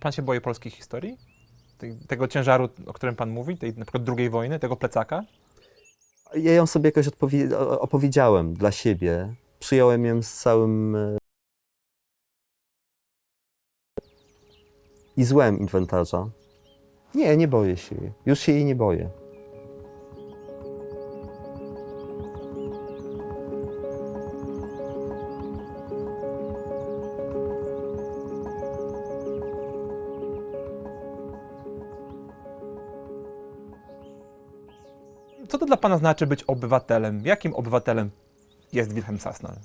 Pan się boi polskiej historii? Tego ciężaru, o którym pan mówi, tej na przykład drugiej wojny, tego plecaka? Ja ją sobie jakoś opowiedziałem dla siebie. Przyjąłem ją z całym e, i złem inwentarza. Nie, nie boję się jej. Już się jej nie boję. Pana znaczy być obywatelem? Jakim obywatelem jest Wilhelm Sasnal?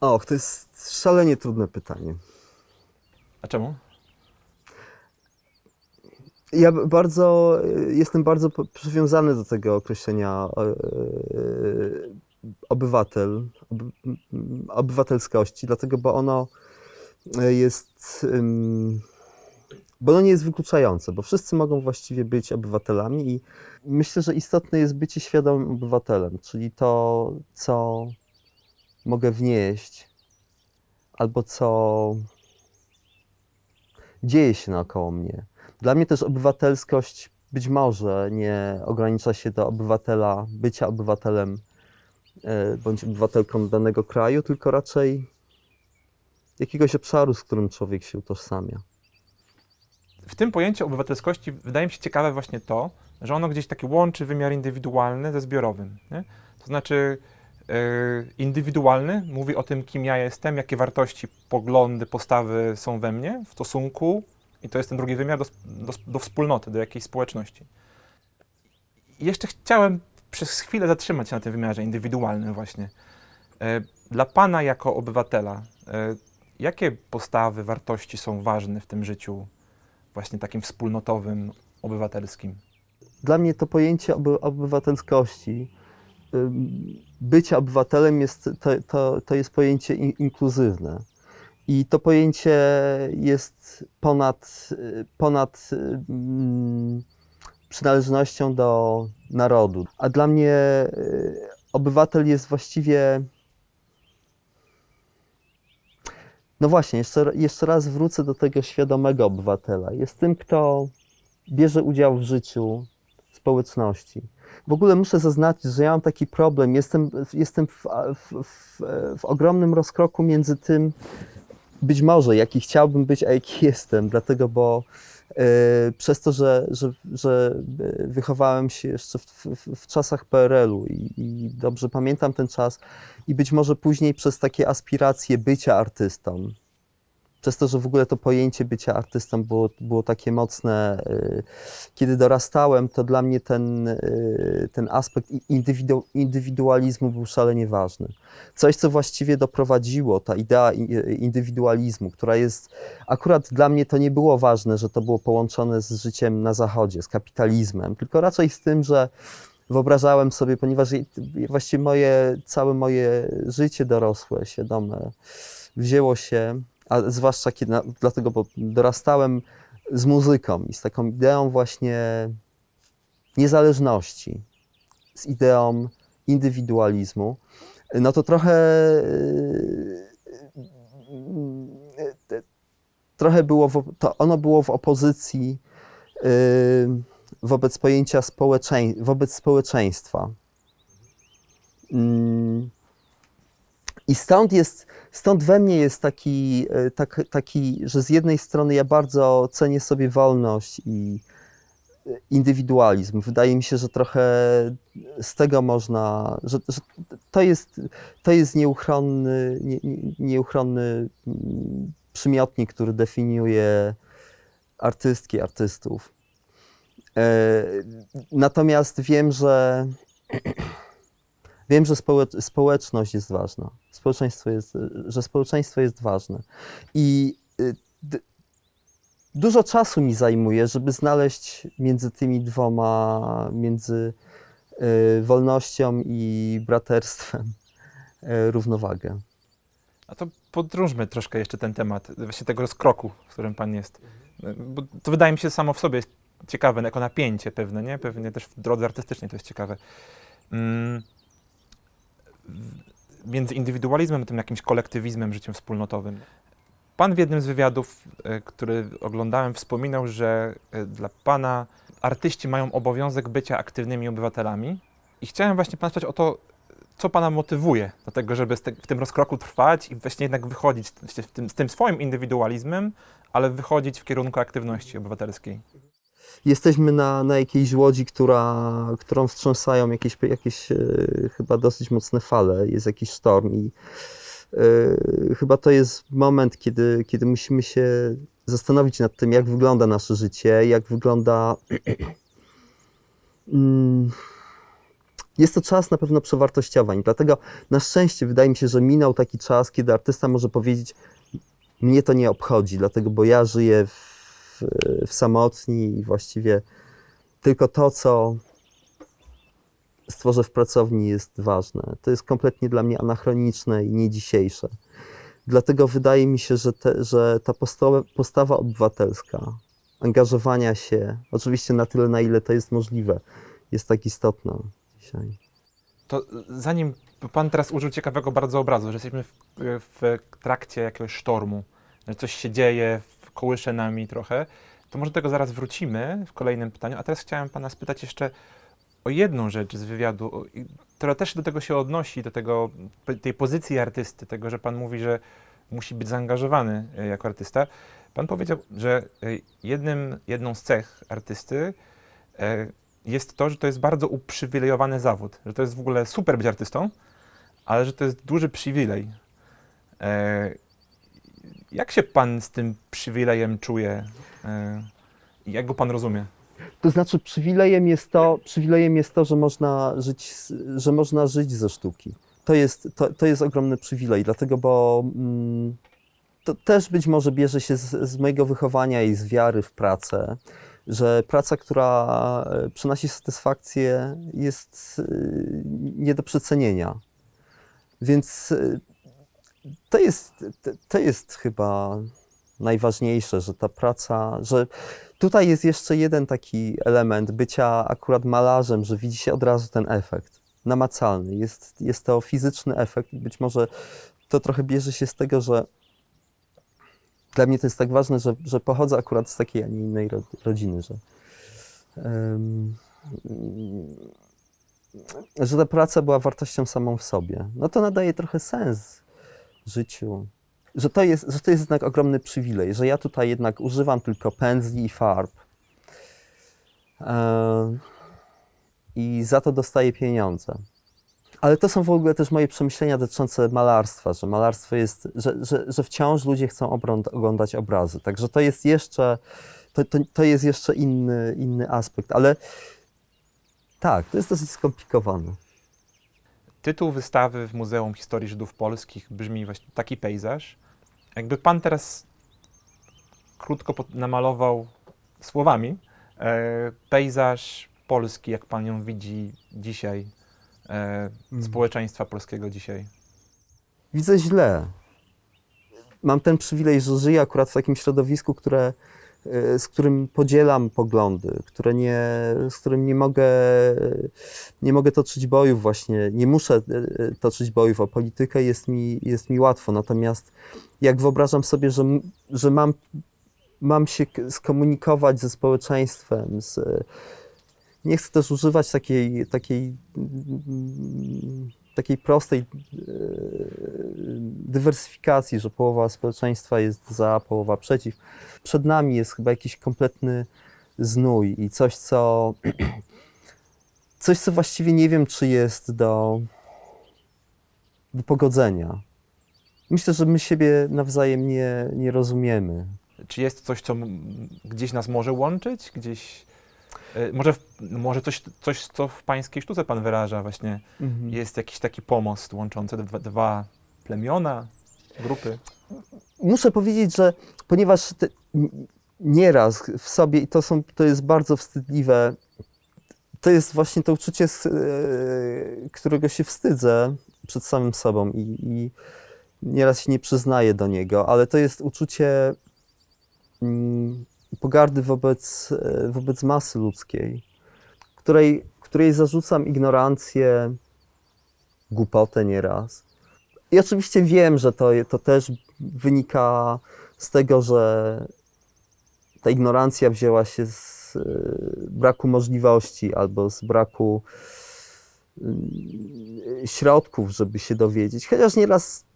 Och, to jest szalenie trudne pytanie. A czemu? Ja bardzo, e, jestem bardzo przywiązany do tego określenia e, obywatel, obywatelskości, dlatego, bo ono e, jest, ym, bo ono nie jest wykluczające, bo wszyscy mogą właściwie być obywatelami i myślę, że istotne jest bycie świadomym obywatelem, czyli to, co mogę wnieść, albo co dzieje się naokoło mnie. Dla mnie też obywatelskość być może nie ogranicza się do obywatela, bycia obywatelem e, bądź obywatelką danego kraju, tylko raczej jakiegoś obszaru, z którym człowiek się utożsamia. W tym pojęciu obywatelskości wydaje mi się ciekawe właśnie to, że ono gdzieś taki łączy wymiar indywidualny ze zbiorowym. Nie? To znaczy, yy, indywidualny mówi o tym, kim ja jestem, jakie wartości, poglądy, postawy są we mnie w stosunku, i to jest ten drugi wymiar, do, do, do wspólnoty, do jakiejś społeczności. I jeszcze chciałem przez chwilę zatrzymać się na tym wymiarze indywidualnym właśnie. E, Dla Pana jako obywatela, e, jakie postawy, wartości są ważne w tym życiu właśnie takim wspólnotowym, obywatelskim? Dla mnie to pojęcie oby, obywatelskości, bycia obywatelem jest, to, to, to jest pojęcie in, inkluzywne. I to pojęcie jest ponad, ponad przynależnością do narodu. A dla mnie y, obywatel jest właściwie. No właśnie, jeszcze, jeszcze raz wrócę do tego świadomego obywatela. Jest tym, kto bierze udział w życiu społeczności. W ogóle muszę zaznaczyć, że ja mam taki problem. Jestem, jestem w, w, w, w ogromnym rozkroku między tym, być może jaki chciałbym być, a jaki jestem, dlatego, bo przez to, że, że, że e, wychowałem się jeszcze w, w, w czasach PRL-u i, i dobrze pamiętam ten czas, i być może później przez takie aspiracje bycia artystą, przez to, że w ogóle to pojęcie bycia artystą było, było takie mocne, y, kiedy dorastałem, to dla mnie ten, y, ten aspekt indywidu, indywidualizmu był szalenie ważny. Coś, co właściwie doprowadziło, ta idea y, indywidualizmu, która jest, akurat dla mnie to nie było ważne, że to było połączone z życiem na zachodzie, z kapitalizmem, tylko raczej z tym, że wyobrażałem sobie, ponieważ właściwie moje, całe moje życie dorosłe, świadome, wzięło się, a zwłaszcza kiedy, na, dlatego, bo dorastałem z muzyką i z taką ideą właśnie niezależności, z ideą indywidualizmu, no to trochę yy, yy, trochę było, w, to ono było w opozycji wobec pojęcia społeczeń, wobec społeczeństwa. I stąd jest, stąd we mnie jest taki, e, tak, taki, że z jednej strony ja bardzo cenię sobie wolność i e, indywidualizm. Wydaje mi się, że trochę z tego można, że, że to, jest, to jest nieuchronny, nie, nie, nieuchronny mm, przymiotnik, który definiuje artystki, artystów. E, Natomiast wiem, że Wiem, że społecz- społeczność jest ważna. Społeczeństwo jest, że społeczeństwo jest ważne. I y, dużo czasu mi zajmuje, żeby znaleźć między tymi dwoma, między y, wolnością i braterstwem y, równowagę. A to podróżmy troszkę jeszcze ten temat, właśnie tego rozkroku, w którym pan jest. Bo to wydaje mi się samo w sobie jest ciekawe, jako napięcie pewne, nie? Pewnie też w drodze artystycznej to jest ciekawe. Mm. Między indywidualizmem a tym jakimś kolektywizmem, życiem wspólnotowym. Pan w jednym z wywiadów, e, który oglądałem, wspominał, że e, dla pana artyści mają obowiązek bycia aktywnymi obywatelami. I chciałem właśnie pana spytać o to, co pana motywuje do tego, żeby z w tym rozkroku trwać i właśnie jednak wychodzić w tym, z tym swoim indywidualizmem, ale wychodzić w kierunku aktywności obywatelskiej. Jesteśmy na, na jakiejś łodzi, która, którą wstrząsają jakieś, jakieś e, chyba dosyć mocne fale, jest jakiś sztorm i e, chyba to jest moment, kiedy, kiedy musimy się zastanowić nad tym, jak wygląda nasze życie, jak wygląda. Mm, jest to czas na pewno przewartościowań, dlatego na szczęście wydaje mi się, że minął taki czas, kiedy artysta może powiedzieć: Mnie to nie obchodzi, dlatego bo ja żyję w, w samotni i właściwie tylko to, co stworzę w pracowni, jest ważne. To jest kompletnie dla mnie anachroniczne i nie dzisiejsze. Dlatego wydaje mi się, że, te, że ta postawa, postawa obywatelska, angażowania się, oczywiście na tyle, na ile to jest możliwe, jest tak istotna dzisiaj. To zanim pan teraz użył ciekawego bardzo obrazu, że jesteśmy w, w trakcie jakiegoś sztormu, że coś się dzieje, kołysze nami trochę, to może do tego zaraz wrócimy w kolejnym pytaniu. A teraz chciałem pana spytać jeszcze o jedną rzecz z wywiadu, która też do tego się odnosi, do tego, tej pozycji artysty, tego, że pan mówi, że musi być zaangażowany e, jako artysta. Pan powiedział, że e, jednym, jedną z cech artysty e, jest to, że to jest bardzo uprzywilejowany zawód, że to jest w ogóle super być artystą, ale że to jest duży przywilej. Jak się pan z tym przywilejem czuje? E, jak go pan rozumie? To znaczy, przywilejem jest to, przywilejem jest to że, można żyć, że można żyć ze sztuki. To jest, to, to jest ogromny przywilej, dlatego, bo mm, to też być może bierze się z, z mojego wychowania i z wiary w pracę, że praca, która e, przynosi satysfakcję, jest e, nie do przecenienia. Więc to jest, to- jest chyba najważniejsze, że ta praca, że Tutaj jest jeszcze jeden taki element bycia akurat malarzem, że widzi się od razu ten efekt namacalny. Jest, jest to fizyczny efekt. Być może to trochę bierze się z tego, że dla mnie to jest tak ważne, że, że pochodzę akurat z takiej, a nie innej ro, rodziny, że, em, że ta praca była wartością samą w sobie. No to nadaje trochę sens życiu że to, jest, że to jest jednak ogromny przywilej, że ja tutaj jednak używam tylko pędzli i farb. E, I za to dostaję pieniądze. Ale to są w ogóle też moje przemyślenia dotyczące malarstwa, że malarstwo jest, że, że, że wciąż ludzie chcą oglądać obrazy. Także to jest jeszcze, to, to, to jest jeszcze inny, inny aspekt, ale tak, to jest dosyć skomplikowane. Tytuł wystawy w Muzeum Historii Żydów Polskich brzmi właśnie taki pejzaż. Jakby pan teraz krótko namalował słowami e, pejzaż Polski, jak pan ją widzi dzisiaj, e, społeczeństwa polskiego dzisiaj. Widzę źle. Mam ten przywilej, że żyję akurat w takim środowisku, które, z którym podzielam poglądy, które nie, z którym nie mogę, nie mogę toczyć bojów właśnie, nie muszę e, toczyć bojów o politykę, jest mi, jest mi łatwo. Natomiast jak wyobrażam sobie, że, że mam, mam się skomunikować ze społeczeństwem, z, nie chcę też używać takiej, takiej, mm, takiej prostej e, dywersyfikacji, że połowa społeczeństwa jest za, połowa przeciw. Przed nami jest chyba jakiś kompletny znój i coś, co coś, co właściwie nie wiem, czy jest do, do pogodzenia. Myślę, że my siebie nawzajem nie, nie rozumiemy. Czy jest coś, co gdzieś nas może łączyć? Gdzieś, może, w- może coś, coś, co w pańskiej sztuce pan wyraża właśnie, jest jakiś taki pomost łączący dwa, dwa plemiona, grupy? muszę powiedzieć, że ponieważ te, nieraz w sobie, i to, są, to jest bardzo wstydliwe, to jest właśnie to uczucie, z, e, którego się wstydzę przed samym sobą i, i nieraz się nie przyznaję do niego, ale to jest uczucie mm, pogardy wobec, e, wobec masy ludzkiej, której, której zarzucam ignorancję, głupotę nieraz I oczywiście wiem, że to, to też wynika z tego, że ta ignorancja wzięła się z e, braku możliwości albo z braku mm, środków, żeby się dowiedzieć. Chociaż nieraz.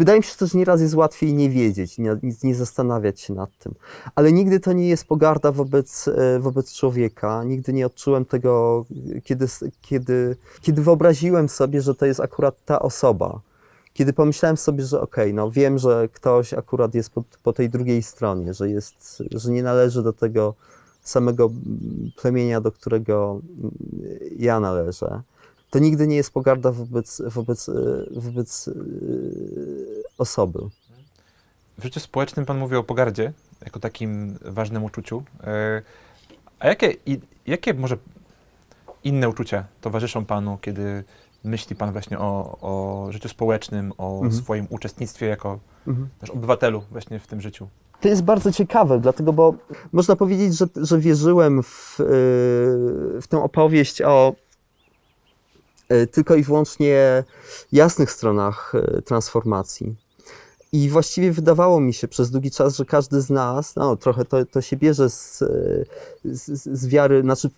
Wydaje mi się, że nieraz jest łatwiej nie wiedzieć, nie, nie zastanawiać się nad tym. Ale nigdy to nie jest pogarda wobec, e, wobec człowieka. Nigdy nie odczułem tego, kiedy, kiedy, kiedy wyobraziłem sobie, że to jest akurat ta osoba. Kiedy pomyślałem sobie, że okej, no wiem, że ktoś akurat jest po, po tej drugiej stronie, że, jest, że nie należy do tego samego plemienia, do którego mm, ja należę, to nigdy nie jest pogarda wobec, wobec, e, wobec e, osoby. W życiu społecznym Pan mówi o pogardzie jako takim ważnym uczuciu. E, A jakie, jakie może inne uczucia towarzyszą Panu, kiedy myśli Pan właśnie o, o życiu społecznym, o Mhm. swoim uczestnictwie jako Mhm. też obywatelu właśnie w tym życiu? To jest bardzo ciekawe, dlatego, bo można powiedzieć, że, że wierzyłem w, yy, w tę opowieść o yy, tylko i wyłącznie jasnych stronach transformacji. I właściwie wydawało mi się przez długi czas, że każdy z nas, no trochę to, to się bierze z, z, z wiary, znaczy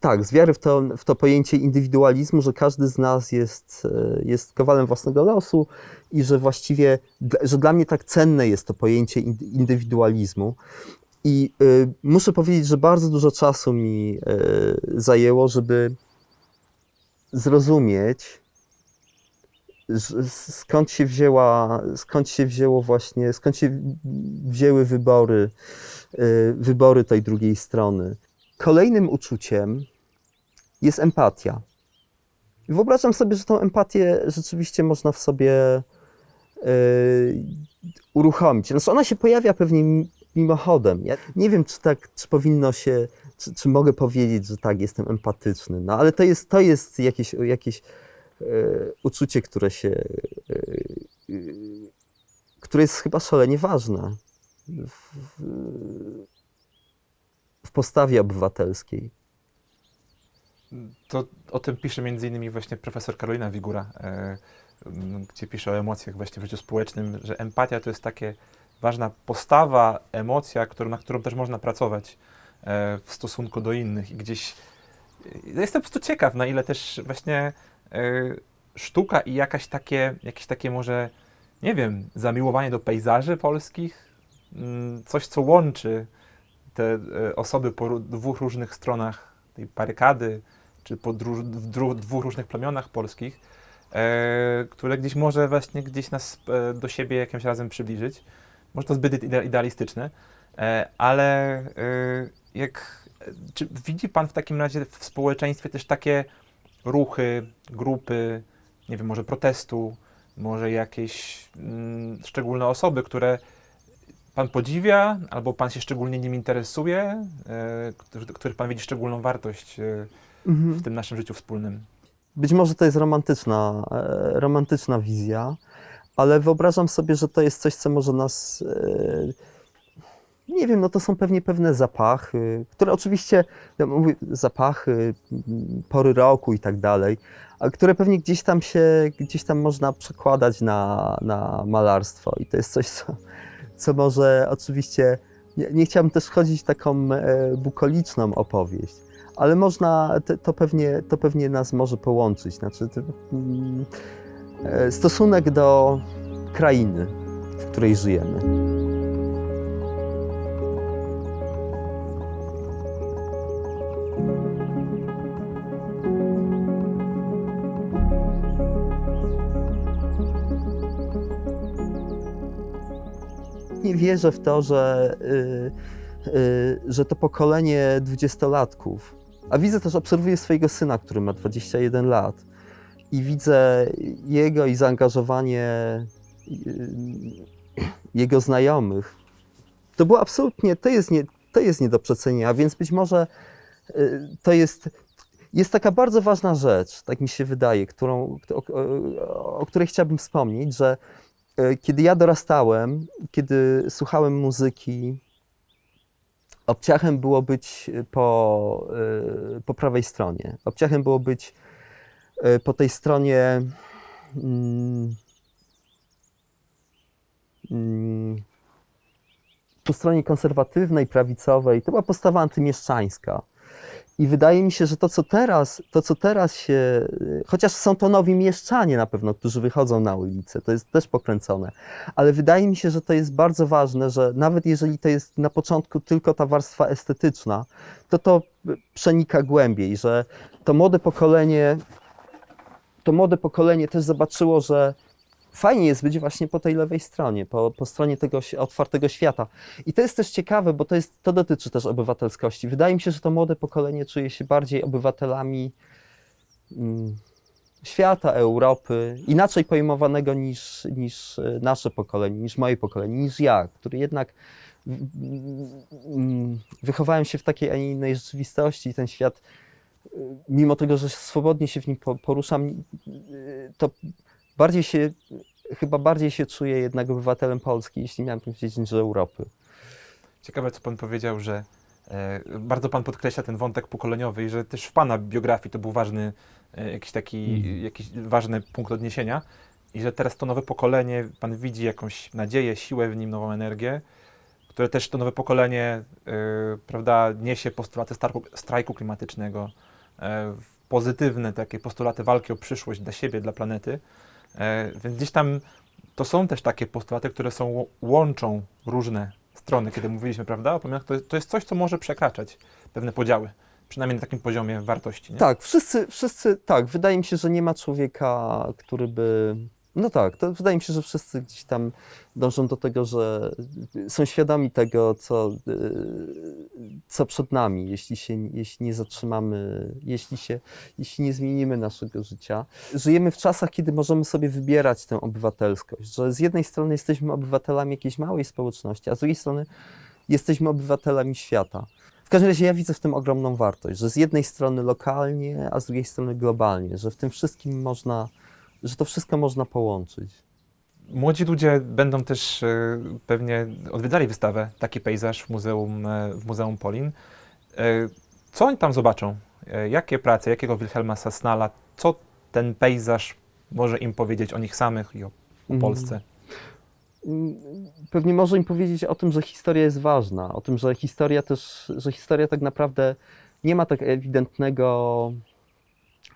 tak, z wiary w to, w to pojęcie indywidualizmu, że każdy z nas jest, jest kowalem własnego losu i że właściwie, że dla mnie tak cenne jest to pojęcie ind- indywidualizmu. I y, muszę powiedzieć, że bardzo dużo czasu mi y, zajęło, żeby zrozumieć, skąd się wzięła, skąd się wzięło właśnie, skąd się wzięły wybory, y, wybory tej drugiej strony. Kolejnym uczuciem jest empatia. Wyobrażam sobie, że tą empatię rzeczywiście można w sobie y, uruchomić. Znaczy ona się pojawia pewnie mi- mimochodem. Ja nie wiem, czy tak, czy powinno się, czy, czy mogę powiedzieć, że tak, jestem empatyczny, no ale to jest, to jest jakieś, jakieś uczucie, które się, y, y, które jest chyba szalenie ważne w, w, postawie obywatelskiej. To o tym pisze między innymi właśnie profesor Karolina Wigura, e, gdzie pisze o emocjach właśnie w życiu społecznym, że empatia to jest takie ważna postawa, emocja, którą, na którą też można pracować e, w stosunku do innych i gdzieś e, jestem po prostu ciekaw, na ile też właśnie e, sztuka i jakaś takie, jakieś takie może, nie wiem, zamiłowanie do pejzaży polskich, mm, coś co łączy te e, osoby po dwóch różnych stronach tej barykady, czy po dwóch różnych plemionach polskich, e, które gdzieś może właśnie gdzieś nas e, do siebie jakimś razem przybliżyć. Może to zbyt ide- idealistyczne, e, ale e, jak, czy widzi Pan w takim razie w społeczeństwie też takie ruchy, grupy, nie wiem, może protestu, może jakieś mm, szczególne osoby, które Pan podziwia, albo Pan się szczególnie nim interesuje, e, których- Pan widzi szczególną wartość e, w tym naszym życiu wspólnym. Być może to jest romantyczna, e, romantyczna wizja, ale wyobrażam sobie, że to jest coś, co może nas. e, Nie wiem, no to są pewnie pewne zapachy, które oczywiście, ja mówię, zapachy, m, pory roku i tak dalej, a które pewnie gdzieś tam się, gdzieś tam można przekładać na, na malarstwo. I to jest coś, co, co może oczywiście. Nie, nie chciałbym też wchodzić w taką e, bukoliczną opowieść, ale można, to, pewnie, to pewnie nas może połączyć. Znaczy, mm, e, stosunek do krainy, w której żyjemy. Nie wierzę w to, że, y, y, że to pokolenie dwudziestolatków, a widzę też, obserwuję swojego syna, który ma 21 lat i widzę jego i zaangażowanie y, jego znajomych. To było absolutnie, to jest nie, to jest nie do przecenienia, więc być może y, to jest, jest taka bardzo ważna rzecz, tak mi się wydaje, którą, o, o, o której chciałbym wspomnieć, że kiedy ja dorastałem, kiedy słuchałem muzyki, obciachem było być po, e, po prawej stronie. Obciachem było być e, po tej stronie mm, mm, po stronie konserwatywnej, prawicowej, to była postawa antymieszczańska. I wydaje mi się, że to, co teraz, to, co teraz się, chociaż są to nowi mieszczanie na pewno, którzy wychodzą na ulicę, to jest też pokręcone, ale wydaje mi się, że to jest bardzo ważne, że nawet jeżeli to jest na początku tylko ta warstwa estetyczna, to to przenika głębiej, że to młode pokolenie, to młode pokolenie też zobaczyło, że fajnie jest być właśnie po tej lewej stronie, po, po stronie tego otwartego świata. I to jest też ciekawe, bo to, jest, to dotyczy też obywatelskości. Wydaje mi się, że to młode pokolenie czuje się bardziej obywatelami mm, świata, Europy, inaczej pojmowanego niż, niż e, nasze pokolenie, niż moje pokolenie, niż ja, który jednak mm, wychowałem się w takiej, a nie innej rzeczywistości i ten świat, y, mimo tego, że swobodnie się w nim po- poruszam, y, to bardziej się, chyba bardziej się czuję jednak obywatelem Polski, jeśli miałem powiedzieć, niż Europy. Ciekawe, co pan powiedział, że e, bardzo pan podkreśla ten wątek pokoleniowy i że też w pana biografii to był ważny, e, jakiś taki, Mhm. jakiś ważny punkt odniesienia i że teraz to nowe pokolenie, pan widzi jakąś nadzieję, siłę w nim, nową energię, które też to nowe pokolenie, e, prawda, niesie postulaty starku, strajku klimatycznego, e, pozytywne takie postulaty walki o przyszłość dla siebie, dla planety, więc gdzieś tam to są też takie postulaty, które są, łączą różne strony, kiedy mówiliśmy, prawda, o pomiarach, to, to jest coś, co może przekraczać pewne podziały, przynajmniej na takim poziomie wartości. Nie? Tak, wszyscy, wszyscy, tak, wydaje mi się, że nie ma człowieka, który by. No tak, to wydaje mi się, że wszyscy gdzieś tam dążą do tego, że są świadomi tego, co, y, co przed nami, jeśli się jeśli nie zatrzymamy, jeśli, się, jeśli nie zmienimy naszego życia. Żyjemy w czasach, kiedy możemy sobie wybierać tę obywatelskość, że z jednej strony jesteśmy obywatelami jakiejś małej społeczności, a z drugiej strony jesteśmy obywatelami świata. W każdym razie ja widzę w tym ogromną wartość, że z jednej strony lokalnie, a z drugiej strony globalnie, że w tym wszystkim można, że to wszystko można połączyć. Młodzi ludzie będą też e, pewnie odwiedzali wystawę Taki pejzaż w Muzeum, e, w Muzeum Polin. E, co oni tam zobaczą? E, jakie prace, jakiego Wilhelma Sasnala, co ten pejzaż może im powiedzieć o nich samych i o, o Mhm. Polsce? Mm, Pewnie może im powiedzieć o tym, że historia jest ważna, o tym, że historia też, że historia tak naprawdę nie ma tak ewidentnego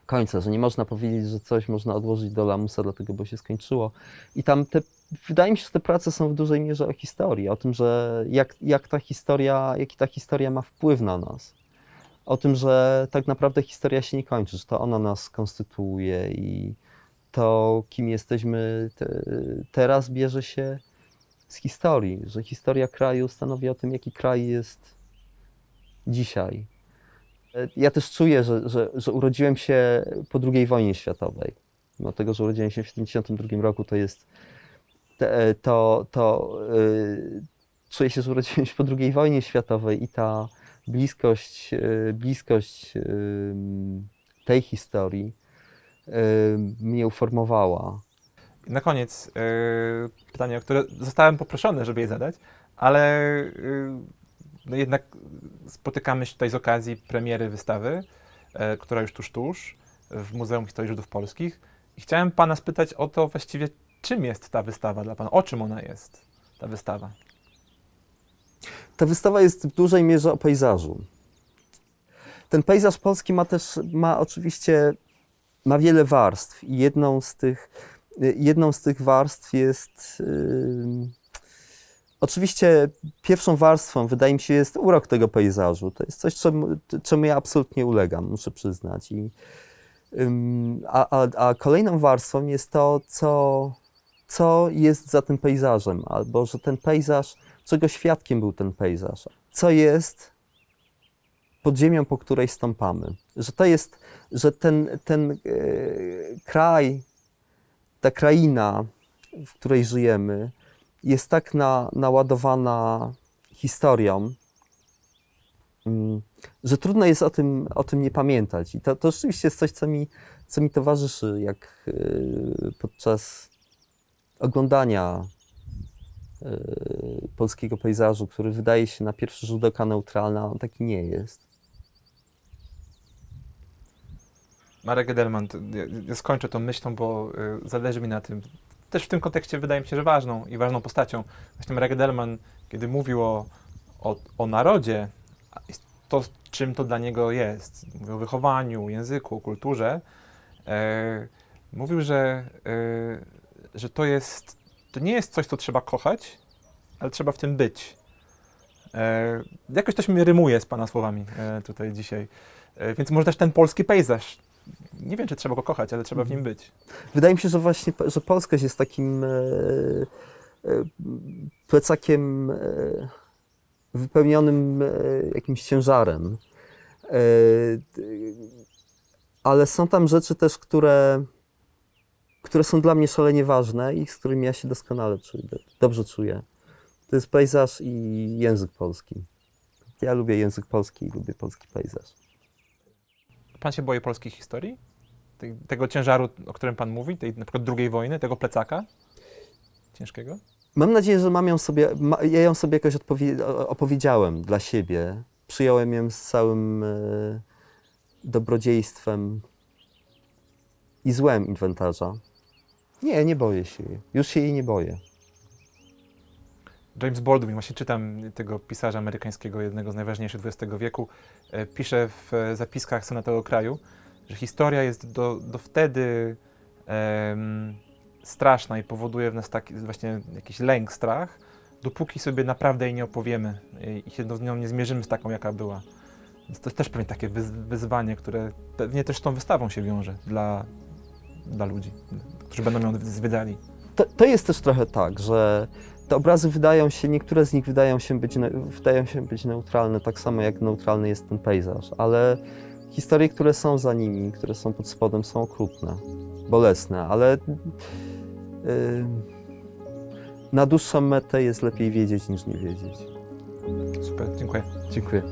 końca, że nie można powiedzieć, że coś można odłożyć do lamusa, dlatego bo się skończyło. I tam te, wydaje mi się, że te prace są w dużej mierze o historii, o tym, że jak, jak ta historia, jaki ta historia ma wpływ na nas. O tym, że tak naprawdę historia się nie kończy, że to ona nas konstytuuje i to, kim jesteśmy te, teraz, bierze się z historii, że historia kraju stanowi o tym, jaki kraj jest dzisiaj. E, Ja też czuję, że, że, że urodziłem się po II wojnie światowej. Mimo tego, że urodziłem się w 1972 roku, to jest te- to, to y, czuję się, że urodziłem się po II wojnie światowej i ta bliskość, y, bliskość y, tej historii y, mnie uformowała. Na koniec e, pytanie, o które zostałem poproszony, żeby je zadać, ale e, no jednak spotykamy się tutaj z okazji premiery wystawy, e, która już tuż, tuż w Muzeum Historii Żydów Polskich. I chciałem Pana spytać o to właściwie, czym jest ta wystawa dla Pana, o czym ona jest, ta wystawa. Ta wystawa jest w dużej mierze o pejzażu. Ten pejzaż polski ma też, ma oczywiście, ma wiele warstw i jedną z tych, y, jedną z tych warstw jest, ym, oczywiście pierwszą warstwą, wydaje mi się, jest urok tego pejzażu. To jest coś, czemu, czemu ja absolutnie ulegam, muszę przyznać. I, ym, a, a, a kolejną warstwą jest to, co, co jest za tym pejzażem, albo że ten pejzaż, czego świadkiem był ten pejzaż, co jest pod ziemią, po której stąpamy. Że to jest, że ten, ten e, kraj, ta kraina, w której żyjemy, jest tak na, naładowana historią, mm, że trudno jest o tym, o tym nie pamiętać. I to, to rzeczywiście jest coś, co mi, co mi towarzyszy, jak e, podczas oglądania e, polskiego pejzażu, który wydaje się na pierwszy rzut oka neutralny, a on taki nie jest. Marek Edelman, ja skończę tą myślą, bo y, zależy mi na tym. Też w tym kontekście wydaje mi się, że ważną i ważną postacią. Właśnie Marek Edelman, kiedy mówił o, o, o narodzie, to, czym to dla niego jest, mówił o wychowaniu, języku, kulturze, e, mówił, że, e, że to jest, to nie jest coś, co trzeba kochać, ale trzeba w tym być. E, jakoś to się rymuje z Pana słowami e, tutaj dzisiaj. E, więc może też ten polski pejzaż. Nie wiem, czy trzeba go kochać, ale trzeba w nim być. Wydaje mi się, że właśnie że polskość jest takim e, e, plecakiem e, wypełnionym e, jakimś ciężarem. E, ale są tam rzeczy też, które, które są dla mnie szalenie ważne i z którymi ja się doskonale czuję, dobrze czuję. To jest pejzaż i język polski. Ja lubię język polski i lubię polski pejzaż. Pan się boi polskiej historii? Tej, tego ciężaru, o którym Pan mówi, tej na przykład drugiej wojny, tego plecaka ciężkiego? Mam nadzieję, że mam ją sobie, ma, ja ją sobie jakoś opowiedziałem dla siebie. Przyjąłem ją z całym e, dobrodziejstwem i złem inwentarza. Nie, nie boję się jej. Już się jej nie boję. James Baldwin, właśnie czytam tego pisarza amerykańskiego, jednego z najważniejszych XX wieku, e, pisze w e, zapiskach Sonatego Kraju, że historia jest do, do wtedy em, straszna i powoduje w nas taki właśnie jakiś lęk, strach, dopóki sobie naprawdę jej nie opowiemy i- się z nią nie zmierzymy z taką, jaka była. Więc to też pewnie takie wyz, wyzwanie, które pewnie też z tą wystawą się wiąże dla, dla ludzi, którzy będą ją zwiedzali. To, to jest też trochę tak, że te obrazy wydają się, niektóre z nich wydają się, być, wydają się być neutralne, tak samo jak neutralny jest ten pejzaż, ale historie, które są za nimi, które są pod spodem, są okrutne, bolesne, ale yy, na dłuższą metę jest lepiej wiedzieć niż nie wiedzieć. Super, dziękuję. Dziękuję.